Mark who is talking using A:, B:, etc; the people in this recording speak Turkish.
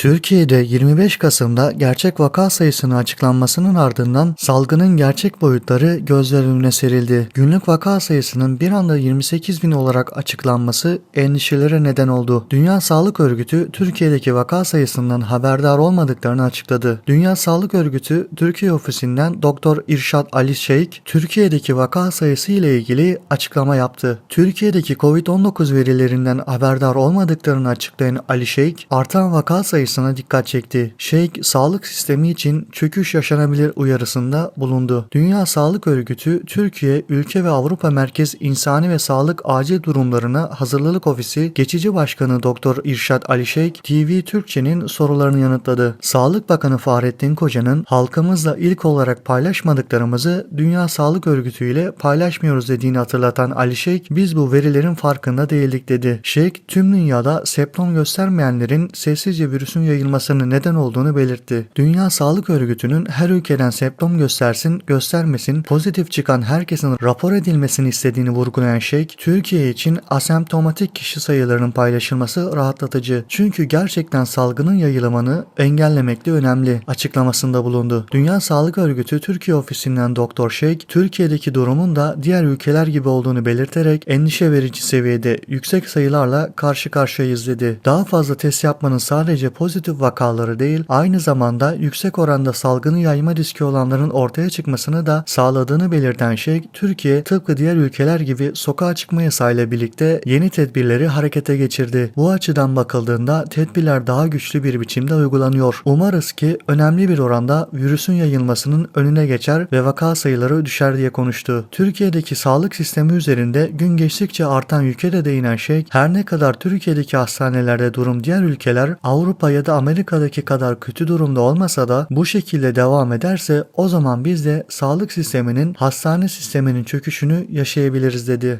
A: Türkiye'de 25 Kasım'da gerçek vaka sayısının açıklanmasının ardından salgının gerçek boyutları gözler önüne serildi. Günlük vaka sayısının bir anda 28 bin olarak açıklanması endişelere neden oldu. Dünya Sağlık Örgütü Türkiye'deki vaka sayısından haberdar olmadıklarını açıkladı. Dünya Sağlık Örgütü Türkiye ofisinden Doktor İrşad Ali Şeyk Türkiye'deki vaka sayısı ile ilgili açıklama yaptı. Türkiye'deki Covid-19 verilerinden haberdar olmadıklarını açıklayan Ali Şeyk artan vaka sayısına dikkat çekti. Şeyk sağlık sistemi için çöküş yaşanabilir uyarısında bulundu. Dünya Sağlık Örgütü Türkiye, ülke ve Avrupa Merkez İnsani ve Sağlık Acil Durumlarına Hazırlılık Ofisi Geçici Başkanı Doktor İrşad Ali Şeyk TV Türkçe'nin sorularını yanıtladı. Sağlık Bakanı Fahrettin Koca'nın halkımızla ilk olarak paylaşmadıklarımızı Dünya Sağlık Örgütü ile paylaşmıyoruz dediğini hatırlatan Ali Şeyk biz bu verilerin farkında değildik dedi. Şeyk tüm dünyada septom göstermeyenlerin sessizce virüsün yayılmasının neden olduğunu belirtti. Dünya Sağlık Örgütü'nün her ülkeden septom göstersin göstermesin pozitif çıkan herkesin rapor edilmesini istediğini vurgulayan Şeyk, Türkiye için asemptomatik kişi sayılarının paylaşılması rahatlatıcı. Çünkü gerçekten salgının yayılımını engellemekte önemli açıklamasında bulundu. Dünya Sağlık Örgütü Türkiye ofisinden Doktor Şeyk, Türkiye'deki durumun da diğer ülkeler gibi olduğunu belirterek endişe verici seviyede yüksek sayılarla karşı karşıyayız dedi. Daha fazla test yapmanın sadece pozitif vakaları değil, aynı zamanda yüksek oranda salgını yayma riski olanların ortaya çıkmasını da sağladığını belirten Şeyk, Türkiye tıpkı diğer ülkeler gibi sokağa çıkma yasayla birlikte yeni tedbirleri harekete geçirdi. Bu açıdan bakıldığında tedbirler daha güçlü bir biçimde uygulanıyor. Umarız ki önemli bir oranda virüsün yayılmasının önüne geçer ve vaka sayıları düşer diye konuştu. Türkiye'deki sağlık sistemi üzerinde gün geçtikçe artan yüke de değinen Şeyk, her ne kadar Türkiye'deki hastanelerde durum diğer ülkeler Avrupa ya da Amerika'daki kadar kötü durumda olmasa da bu şekilde devam ederse o zaman biz de sağlık sisteminin hastane sisteminin çöküşünü yaşayabiliriz dedi.